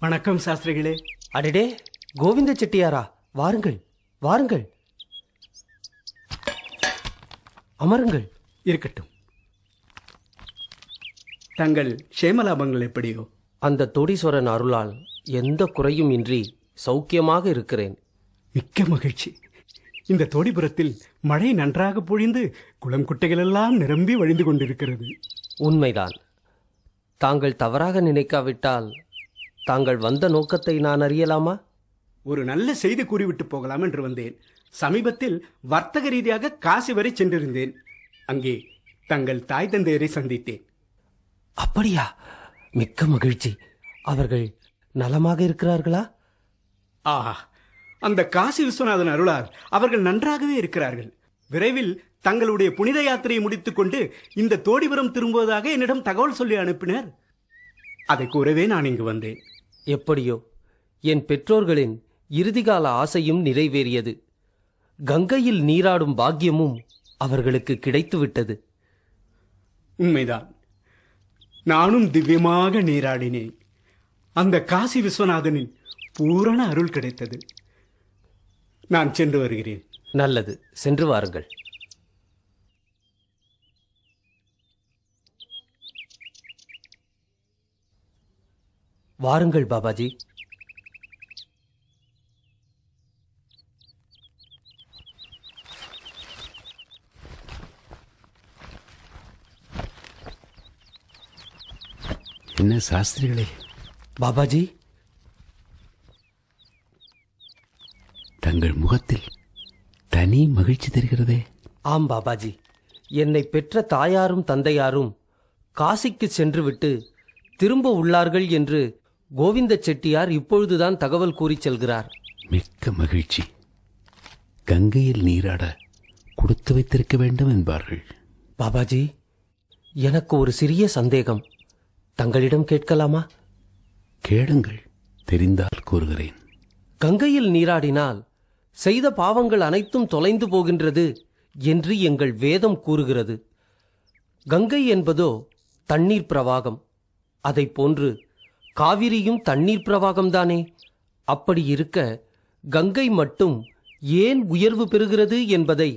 வணக்கம் சாஸ்திரிகளே. அடடே கோவிந்த செட்டியாரா? வாருங்கள் வாருங்கள். அமருங்கள். இருக்கட்டும். தங்கள் க்ஷேமலாபங்கள் எப்படியோ? அந்த தோடீஸ்வரன் அருளால் எந்த குறையும் இன்றி சௌக்கியமாக இருக்கிறேன். மிக்க மகிழ்ச்சி. இந்த தோடிபுரத்தில் மழை நன்றாக பொழிந்து குளம் குட்டைகளெல்லாம் நிரம்பி வழிந்து கொண்டிருக்கிறது. உண்மைதான். தாங்கள் தவறாக நினைக்காவிட்டால் தாங்கள் வந்த நோக்கத்தை நான் அறியலாமா? ஒரு நல்ல செய்தி கூறிவிட்டு போகலாம் என்று வந்தேன். சமீபத்தில் வர்த்தக ரீதியாக காசி வரை சென்றிருந்தேன். அங்கே தங்கள் தாய் தந்தையரை சந்தித்தேன். அப்படியா? மிக்க மகிழ்ச்சி. அவர்கள் நலமாக இருக்கிறார்களா? ஆஹா அந்த காசி விஸ்வநாதன் அருளால் அவர்கள் நன்றாகவே இருக்கிறார்கள். விரைவில் தங்களுடைய புனித யாத்திரையை முடித்துக்கொண்டு இந்த தோடிபுரம் திரும்புவதாக என்னிடம் தகவல் சொல்லி அனுப்பினர். அதை கூறவே நான் இங்கு வந்தேன். எப்படியோ என் பெற்றோர்களின் இறுதிகால ஆசையும் நிறைவேறியது. கங்கையில் நீராடும் பாக்கியமும் அவர்களுக்கு கிடைத்துவிட்டது. உண்மைதான். நானும் திவ்யமாக நீராடினேன். அந்த காசி விஸ்வநாதனின் பூரண அருள் கிடைத்தது. நான் சென்று வருகிறேன். நல்லது. சென்று வாருங்கள். வாருங்கள் பாபாஜி. என்ன சாஸ்திரிகளே? பாபாஜி. தங்கள் முகத்தில் தனி மகிழ்ச்சி தெரிகிறதே? ஆம் பாபாஜி. என்னை பெற்ற தாயாரும் தந்தையாரும் காசிக்கு சென்றுவிட்டு திரும்ப உள்ளார்கள் என்று கோவிந்த செட்டியார் இப்பொழுதுதான் தகவல் கூறிச் செல்கிறார். மிக்க மகிழ்ச்சி. கங்கையில் நீராட கொடுத்து வைத்திருக்க வேண்டும் என்பார்கள். பாபாஜி எனக்கு ஒரு சிறிய சந்தேகம். தங்களிடம் கேட்கலாமா? கேளுங்கள் தெரிந்தால் கூறுகிறேன். கங்கையில் நீராடினால் செய்த பாவங்கள் அனைத்தும் தொலைந்து போகின்றது என்று எங்கள் வேதம் கூறுகிறது. கங்கை என்பதோ தண்ணீர் பிரவாகம். அதைப் போன்று காவிரியும் தண்ணீர் பிரவாகம்தானே? அப்படி இருக்க கங்கை மட்டும் ஏன் உயர்வு பெறுகிறது என்பதை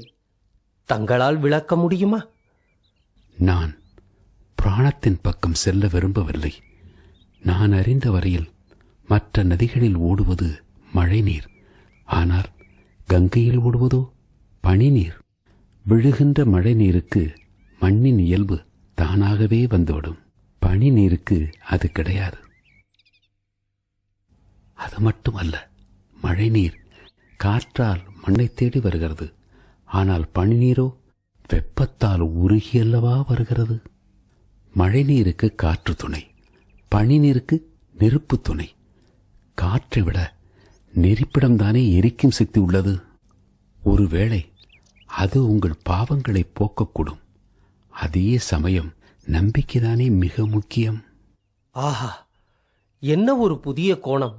தங்களால் விளக்க முடியுமா? நான் பிராணத்தின் பக்கம் செல்ல விரும்பவில்லை. நான் அறிந்த வரையில் மற்ற நதிகளில் ஓடுவது மழைநீர். ஆனால் கங்கையில் ஓடுவதோ பனிநீர். விழுகின்ற மழை நீருக்கு மண்ணின் இயல்பு தானாகவே வந்துவிடும். பனி நீருக்கு அது கிடையாது. அது மட்டுமல்ல மழைநீர் காற்றால் மண்ணை தேடி வருகிறது. ஆனால் பனிநீரோ வெப்பத்தால் உருகியல்லவா வருகிறது? மழைநீருக்கு காற்று துணை பனிநீருக்கு நெருப்பு துணை. காற்றை விட நெருப்பிடம்தானே எரிக்கும் சக்தி உள்ளது. ஒருவேளை அது உங்கள் பாவங்களை போக்கக்கூடும். அதே சமயம் நம்பிக்கைதானே மிக முக்கியம். ஆஹா என்ன ஒரு புதிய கோணம்?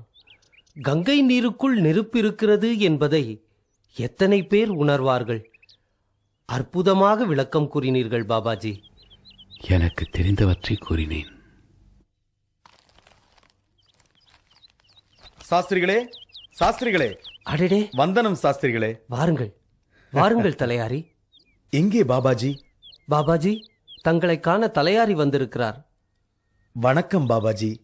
கங்கை நீருக்குள் நெருப்பு இருக்கிறது என்பதை எத்தனை பேர் உணர்வார்கள்? அற்புதமாக விளக்கம் கூறினீர்கள் பாபாஜி. எனக்கு தெரிந்தவற்றை கூறினேன். சாஸ்திரிகளே சாஸ்திரிகளே. அடடே. வந்தனம் சாஸ்திரிகளே. வாருங்கள் வாருங்கள் தலையாரி. எங்கே பாபாஜி? பாபாஜி தங்களை காண தலையாரி வந்திருக்கிறார். வணக்கம் பாபாஜி.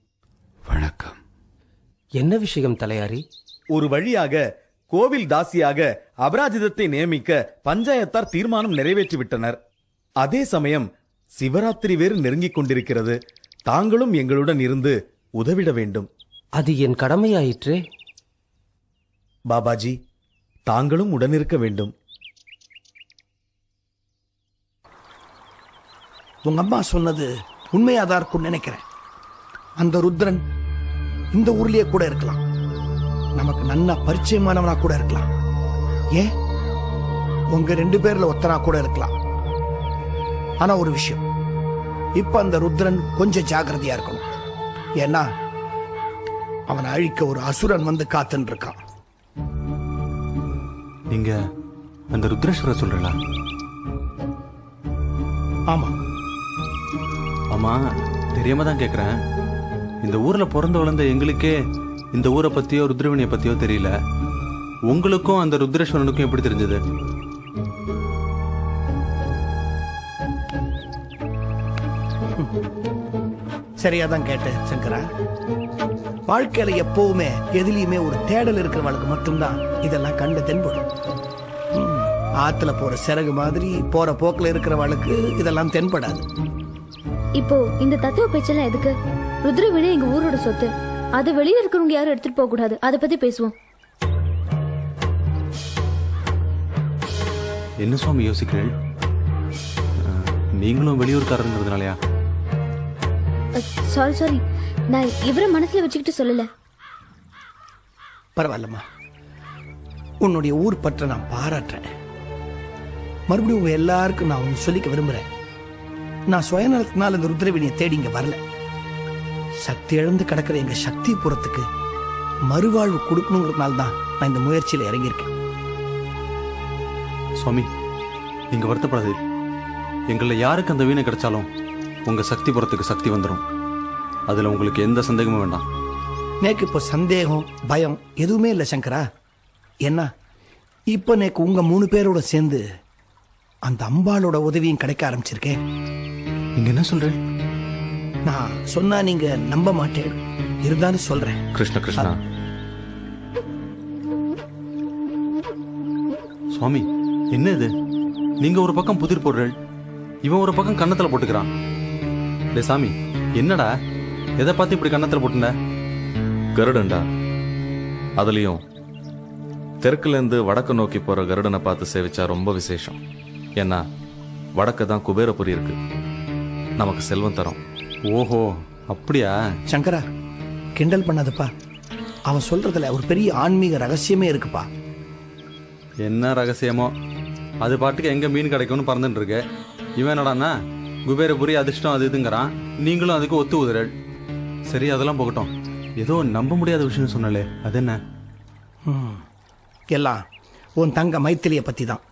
என்ன விஷயம் தலையாரி? ஒரு வழியாக கோவில் தாசியாக அபராஜிதத்தை நியமிக்க பஞ்சாயத்தார் தீர்மானம் நிறைவேற்றிவிட்டனர். அதே சமயம் சிவராத்திரி வேறு நெருங்கிக் கொண்டிருக்கிறது. தாங்களும் எங்களுடன் இருந்து உதவிட வேண்டும். அது என் கடமையாயிற்றே. பாபாஜி தாங்களும் உடனிருக்க வேண்டும். உங்க அம்மா சொன்னது உண்மையாதான் இருக்கும்னு நினைக்கிறேன். அந்த ருத்ரன் இந்த ஊர்லயே கூட இருக்கலாம். நமக்கு நன்னா பரிச்சயமானவனா கூட இருக்கலாம். ஏன்? உங்க ரெண்டு பேர்ல ஒத்தனா கூட இருக்கலாம். ஆனா ஒரு விஷயம். இப்ப அந்த ருத்ரன் கொஞ்சம் ஜாக்கிரதையா இருக்கணும். ஏன்னா அவனை அழிக்க ஒரு அசுரன் வந்து காத்துன்னு இருக்கான் நீங்க அந்த ருத்ரேஸ்வர சொல்றீங்களா? ஆமா. ஆமா தெரியாம தான் கேக்குறேன். இந்த ஊர்ல பிறந்து வளர்ந்த எங்களுக்கே இந்த ஊரை பத்தியோ ருத்ரவணியை பத்தியோ தெரியல. உங்களுக்கும் அந்த ருத்ரேஸ்வரனுக்கும் எப்படி தெரிஞ்சது? சரியா தான் கேட்டேன் சங்கரா. வாழ்க்கையில எப்பவுமே எதுலயுமே ஒரு தேடல் இருக்கிறவளுக்கு மட்டும்தான் இதெல்லாம் கண்டு தென்படும். ஆத்துல போற சிறகு மாதிரி போற போக்குல இருக்கிறவளுக்கு இதெல்லாம் தென்படாது. இப்போ இந்த தத்துவ பேச்செல்லாம் எதுக்கு? ருத்ரவீணை எங்க ஊரோட சொத்து. அதை வெளியில இருக்கிறவங்க யாரும் எடுத்துட்டு போக கூடாது. அதை பத்தி பேசுவோம். என்ன சுவாமி யோசிக்கிறீர்கள் அஹ், நீங்களும் வெளியூர்காரங்கிறதுனாலயா சாரி சாரி நான் இவரை மனசுல வச்சுக்கிட்டு சொல்லல. பரவாயில்லம்மா. உன்னுடைய ஊர் பற்ற நான் பாராட்டுறேன். மறுபடியும் உங்க எல்லாருக்கும் நான் ஒன்று சொல்லிக்க விரும்புறேன். நான் சுயநலத்தினால இந்த ருத்ரவினியை தேடி இங்க வரல. சக்தி இழந்து கிடக்கிற எங்க சக்திபுரத்துக்கு மறுவாழ்வு கொடுக்கணுங்கிறதுனால தான் நான் இந்த முயற்சியில இறங்கியிருக்கேன். சுவாமி நீங்க வருத்தப்படாது. எங்கள யாருக்கு அந்த வீணை கிடைச்சாலும் உங்க சக்தி புறத்துக்கு சக்தி வந்துடும் அதுல உங்களுக்கு எந்த சந்தேகமும் வேண்டாம். நேக்கு இப்போ சந்தேகம் பயம் எதுவுமே இல்லை சங்கரா. என்ன இப்போ நேக்கு உங்க மூணு பேரோட சேர்ந்து அந்த அம்பாளோட உதவியும் கிடைக்க ஆரம்பிச்சிருக்கேன். நீங்க என்ன சொல்றேன் நான் சொன்னா நீங்க நம்ப மாட்டேன். இருந்தாலும் சொல்றேன். கிருஷ்ண கிருஷ்ணா. சுவாமி என்ன இது? நீங்க ஒரு பக்கம் புதிர் போடுறீள் இவன் ஒரு பக்கம் கன்னத்துல போட்டுக்கிறான். டே சாமி என்னடா? எதை பார்த்து இப்படி கன்னத்துல போட்டுன? கருடன்டா. அதுலயும் தெற்குல இருந்து வடக்கு நோக்கி போற கருடனை பார்த்து சேவிச்சா ரொம்ப விசேஷம். ஏன்னா வடக்கு தான் குபேரபுரி இருக்கு. நமக்கு செல்வம் தரும். ஓஹோ அப்படியா? சங்கரா கிண்டல் பண்ணாதப்பா. அவன் சொல்றதுல ஒரு பெரிய ஆன்மீக ரகசியமே இருக்குப்பா. என்ன ரகசியமோ? அது பாட்டுக்கு எங்க மீன் கிடைக்கும்னு பறந்துட்டு இருக்கு இவன் என்னடான்னா குபேரபுரி அதிர்ஷ்டம் அது இதுங்கிறான். நீங்களும் அதுக்கு ஒத்து உதுறல். சரி அதெல்லாம் போகட்டும். ஏதோ நம்ப முடியாத விஷயம் சொன்னலே அது என்ன. எல்லாம் உன் தங்க மைத்திலிய பத்தி தான்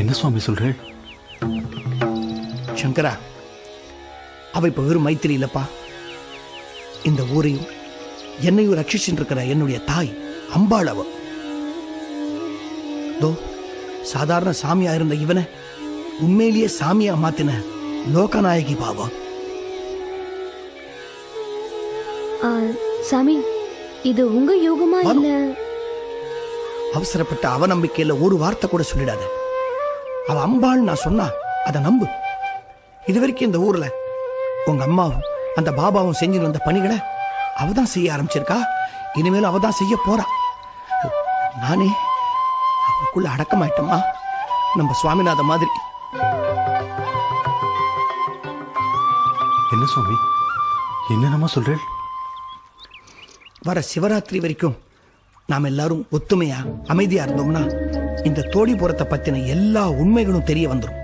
என்ன சுவாமி சொல்றேன் சங்கரா அவ இப்ப வெறும் மைத்திரி இல்லப்பா. இந்த ஊரையும் என்னையும் ரட்சிச்சுட்டு இருக்கிற என்னுடைய தாய் அம்பாள் அவ. தோ சாதாரண சாமியா இருந்த இவனை உண்மையிலேயே சாமியா மாத்தின லோகநாயகி பாவா சாமி இது உங்க யோகமா இல்ல? அவசரப்பட்ட அவநம்பிக்கையில ஒரு வார்த்தை கூட சொல்லிடாத. அவ அம்பாள் நான் சொன்னா அதை நம்பு. இது வரைக்கும் இந்த ஊர்ல உங்க அம்மாவும் அந்த பாபாவும் செஞ்சுட்டு வந்த பணிகளை அவ தான் செய்ய ஆரம்பிச்சிருக்கா? இனிமேலும் அவ தான் செய்ய போறா. நானே அவளுக்குள்ள அடக்கமாயிட்டோமா நம்ம சுவாமிநாத மாதிரி. என்ன சுவாமி? என்னென்னமா சொல்றேன் வர சிவராத்திரி வரைக்கும் நாம் எல்லாரும் ஒத்துமையா அமைதியா இருந்தோம்னா இந்த தோடிபுரத்தை பத்தின எல்லா உண்மைகளும் தெரிய வந்துடும்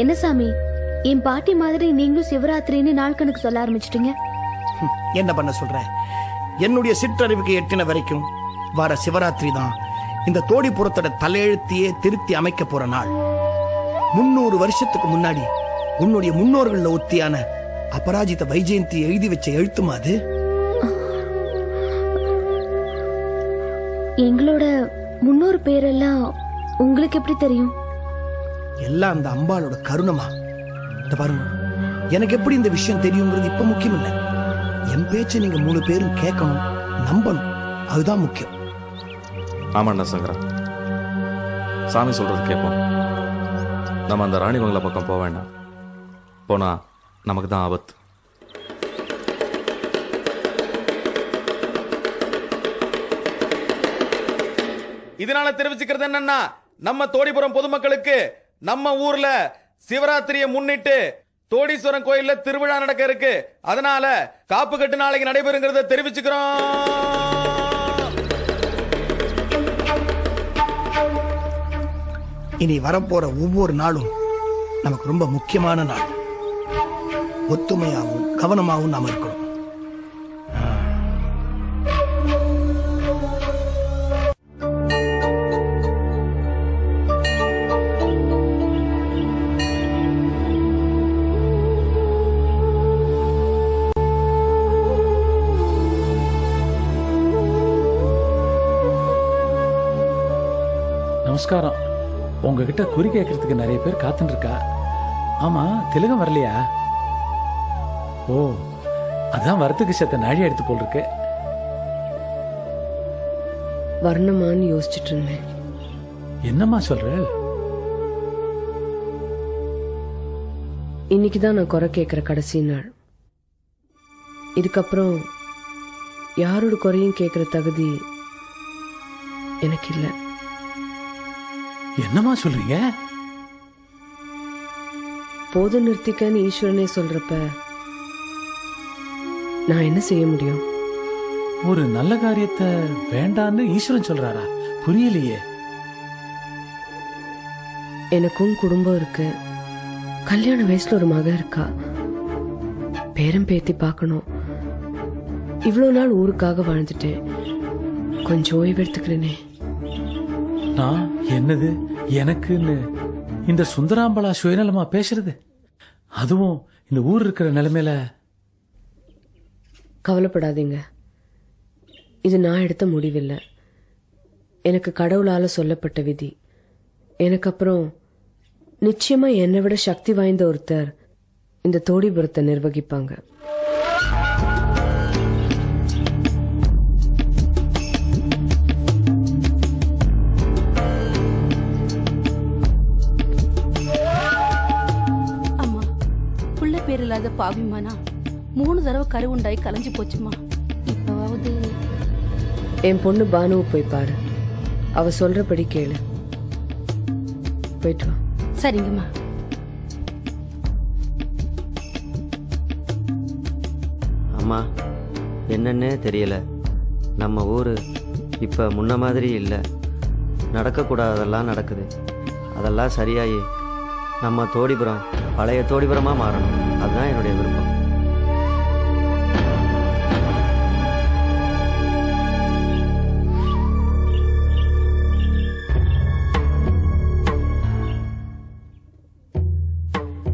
என்ன சாமி? என் பாட்டி மாதிரி நீங்களும் சிவராத்திரின்னு நாள் கணக்கு சொல்ல ஆரம்பிச்சிட்டீங்க. என்ன பண்ண சொல்ற? என்னுடைய சிற்றறிவுக்கு எட்டின வரைக்கும் வர சிவராத்திரி தான் இந்த தோடிபுரத்தோட தலையெழுத்தையே திருத்தி அமைக்க போற நாள். முன்னூறு வருஷத்துக்கு முன்னாடி உன்னுடைய முன்னோர்கள்ல ஒத்தியான அபராஜித வைஜெயந்தி எழுதி வச்ச எழுத்துமா அது? எங்களோட முன்னோர் பேரெல்லாம் உங்களுக்கு எப்படி தெரியும்? எல்லாம் அந்த அம்பாளோட கருணமா? இந்த பாருங்க. எனக்கு எப்படி இந்த விஷயம் தெரியுங்கிறது இப்ப முக்கியம் இல்ல என் பேச்சை நீங்க மூணு பேரும் கேட்கணும் நம்பணும். அதுதான் முக்கியம். ஆமாண்டா சங்கரா. சாமி சொல்றது கேட்போம். நம்ம அந்த ராணிமங்கல பக்கம் போக வேண்டாம். போனா நமக்கு தான் ஆபத்து. இதனால தெரிவிச்சுக்கிறது என்னன்னா நம்ம தோடிபுரம் பொதுமக்களுக்கு நம்ம ஊர்ல சிவராத்திரியை முன்னிட்டு தோடீஸ்வரன் கோயில்ல திருவிழா நடக்க இருக்கு. அதனால காப்பு கட்டு நாளைக்கு நடைபெறுங்கிறத தெரிவிச்சுக்கிறோம். இனி வரப்போற ஒவ்வொரு நாளும் நமக்கு ரொம்ப முக்கியமான நாள். ஒத்துமையாகவும் கவனமாகவும் நாம இருக்கணும். நமஸ்காரம். உங்ககிட்ட குறி கேட்கறதுக்கு நிறைய பேர் காத்துட்டு இருக்கா ஆமா திலகம் வரலையா? ஓ அதான் வரத்துக்கு செத்த நாழி எடுத்து போல் இருக்கு வரணுமான்னு யோசிச்சுட்டு இருந்தேன் என்னம்மா சொல்ற? இன்னைக்கு தான் நான் குறை கேட்குற கடைசி நாள். இதுக்கப்புறம் யாரோட குறையும் கேட்குற தகுதி எனக்கு இல்லை. என்னம்மா சொல்றீங்க? போது நிறுத்திக்கன்னு ஈஸ்வரனே சொல்றப்ப நான் என்ன செய்ய முடியும்? ஒரு நல்ல காரியத்தை வேண்டான்னு ஈஸ்வரன் சொல்றாரா? புரியலையே. எனக்கும் குடும்பம் இருக்கு. கல்யாண வயசுல ஒரு மக இருக்கா. பேரம் பேத்தி பார்க்கணும். இவ்வளோ நாள் ஊருக்காக வாழ்ந்துட்டேன். கொஞ்சம் ஓய்வு எடுத்துக்கிறேனே. நான் என்னது? எனக்குன்னு இந்த சுந்தராம்பலா சுயநலமா பேசுறது? அதுவும் இந்த ஊர் இருக்கிற நிலைமையில? கவலைப்படாதீங்க. இது நான் எடுத்த முடிவில்லை. எனக்கு கடவுளால் சொல்லப்பட்ட விதி. எனக்கு அப்புறம் நிச்சயமா என்னை விட சக்தி வாய்ந்த ஒருத்தர் இந்த தோடிபுரத்தை நிர்வகிப்பாங்க. இல்லாத பாவிமானா? மூணு தடவை கரு உண்டாய் கலைஞ்சு போச்சுமா? இப்பவாவது என் பொண்ணு பானுவை போய் பாரு. அவ சொல்றபடி கேளு. போயிட்டு வா. சரிங்கம்மா. அம்மா என்னன்னே தெரியல. நம்ம ஊர் இப்போ முன்ன மாதிரி இல்லை. நடக்கக்கூடாததெல்லாம் நடக்குது. அதெல்லாம் சரியாயி நம்ம தோடிபுரம் பழைய தோடிபுரமாக மாறணும். அதுதான் என்னுடைய விருப்பம்.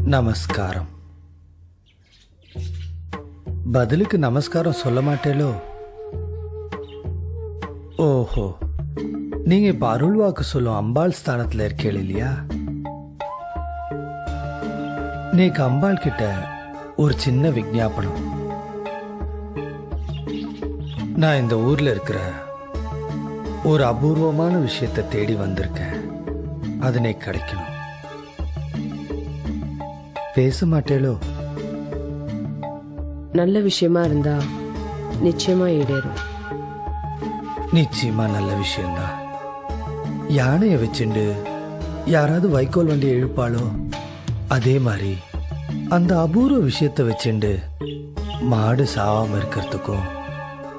நமஸ்காரம். பதிலுக்கு நமஸ்காரம் சொல்ல மாட்டேலோ? ஓஹோ. நீங்க இப்ப அருள்வாக்கு சொல்லும் அம்பாள் ஸ்தானத்துல இருக்கேள் இல்லையா? நேக்கு அம்பாள் கிட்ட ஒரு சின்ன விஞ்ஞாபனம். நான் இந்த ஊர்ல இருக்கிற ஒரு அபூர்வமான விஷயத்தை தேடி வந்திருக்கேன். அது நீ கிடைக்கணும். பேச மாட்டேளோ? நல்ல விஷயமா இருந்தா நிச்சயமா ஈடேறும். நிச்சயமா நல்ல விஷயம்தான். யானையை வச்சுண்டு யாராவது வைக்கோல் வண்டி இழுப்பாளோ? அதே மாதிரி அந்த அபூர்வ விஷயத்தை வச்சுண்டு மாடு சாவாம இருக்கிறதுக்கும்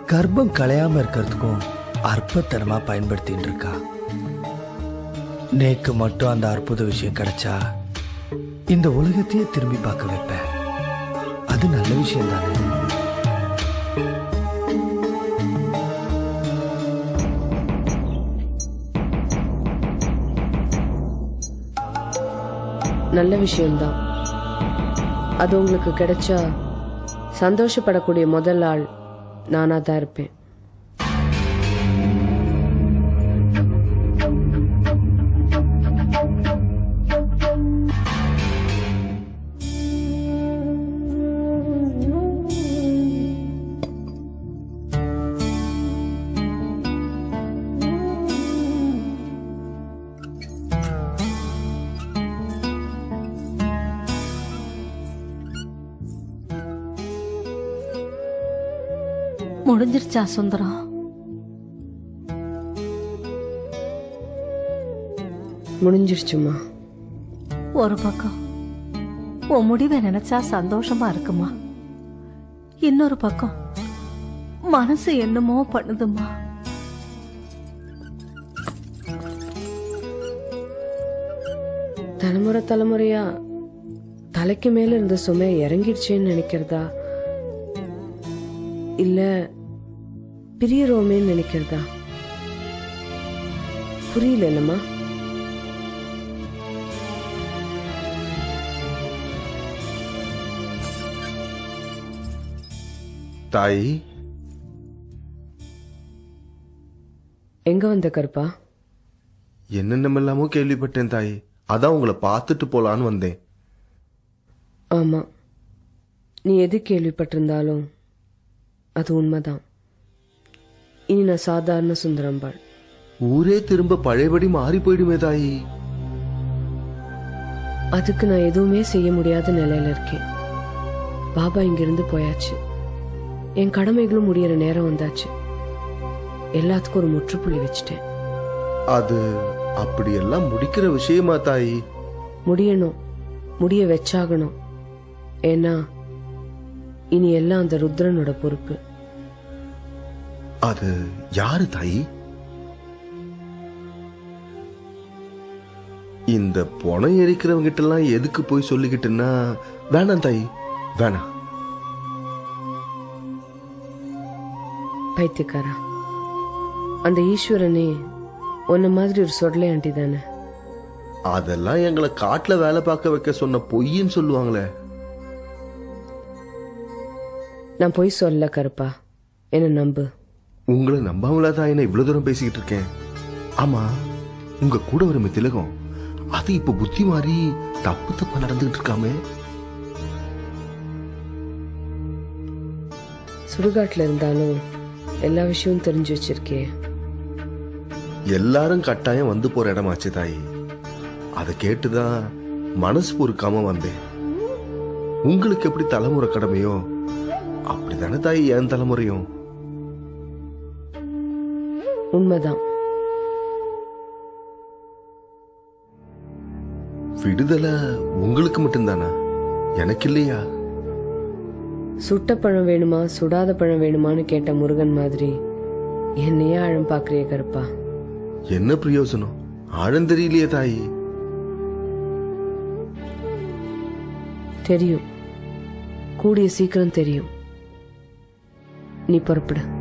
கர்ப்பம் களையாம இருக்கிறதுக்கும் அற்பத்தனமா பயன்படுத்தின்னு இருக்கா நேக்கு மட்டும் அந்த அற்புத விஷயம் கிடைச்சா இந்த உலகத்தையே திரும்பி பார்க்க வைப்பேன். அது நல்ல விஷயம் தானே நல்ல விஷயம்தான். அது உங்களுக்கு கிடைச்சா சந்தோஷப்படக்கூடிய முதல் ஆள் நானாக தான் இருப்பேன். முடிஞ்சிருச்சா சுந்தரம்? முடிஞ்சிருச்சுமா ஒரு பக்கம் உன் முடிவை நினைச்சா சந்தோஷமா இருக்குமா? இன்னொரு பக்கம் மனசு என்னமோ பண்ணுதுமா தலைமுறை தலைமுறையா தலைக்கு மேல இருந்த சுமை இறங்கிடுச்சேன்னு நினைக்கிறதா? இல்ல பிரியறோமேன்னு நினைக்கிறதா? புரியல என்னம்மா? தாயி? எங்க வந்த கருப்பா? என்னென்னமெல்லாமோ கேள்விப்பட்டேன் தாயி. அதான் உங்களை பார்த்துட்டு போலான்னு வந்தேன். ஆமா. நீ எது கேள்விப்பட்டிருந்தாலும் அது உண்மைதான். இனி நான் சாதாரண சுந்தரம்பாள் ஊரே திரும்ப பழையபடி மாறி போயிடுமே தாயி. அதுக்கு நான் எதுவுமே செய்ய முடியாத நிலையில இருக்கேன். பாபா இங்கிருந்து போயாச்சு. என் கடமைகளும் முடியற நேரம் வந்தாச்சு. எல்லாத்துக்கும் ஒரு முற்றுப்புள்ளி வச்சுட்டேன். அது அப்படியெல்லாம் முடிக்கிற விஷயமா தாயி? முடியணும். முடிய வச்சாகணும். ஏன்னா இனி எல்லாம் அந்த ருத்ரனோட பொறுப்பு. அது யாரு தாயி? இந்த பொணம் எரிக்கிறவங்க கிட்ட எல்லாம் எதுக்கு போய் சொல்லிக்கிட்டுன்னா வேணாம் தாயி வேணாம். பைத்தியக்காரா அந்த ஈஸ்வரனே உன்ன மாதிரி ஒரு சொடலை ஆண்டி தானே. அதெல்லாம் எங்களை காட்டுல வேலை பார்க்க வைக்க சொன்ன பொய்ன்னு சொல்லுவாங்களே. நான் போய் சொல்ல கருப்பா என்ன நம்பு. உங்களை நம்பாமலா தான் என்ன இவ்வளவு தூரம் பேசிக்கிட்டு இருக்கேன்? ஆமா உங்க கூட வரும் திலகம் அது இப்ப புத்தி மாறி தப்பு தப்பா நடந்துகிட்டு இருக்காமே. சுடுகாட்டுல இருந்தாலும் எல்லா விஷயமும் தெரிஞ்சு வச்சிருக்கே. எல்லாரும் கட்டாயம் வந்து போற இடமாச்சு தாயி. அதை கேட்டுதான் மனசு பொறுக்காம வந்தேன். உங்களுக்கு எப்படி தலைமுறை கடமையோ அப்படிதானே தாயி என் தலைமுறையும். உண்மைதான். விடுதலை உங்களுக்கு மட்டும்தானா? எனக்கு இல்லையா சுட்ட பழம் வேணுமா சுடாத பழம் வேணுமான்னு கேட்ட முருகன் மாதிரி என்னையே ஆழம் பாக்குறிய கருப்பா. என்ன பிரயோஜனம் ஆழம் தெரியலையே தாயி. தெரியும். கூடிய சீக்கிரம் தெரியும். நீ புறப்படு.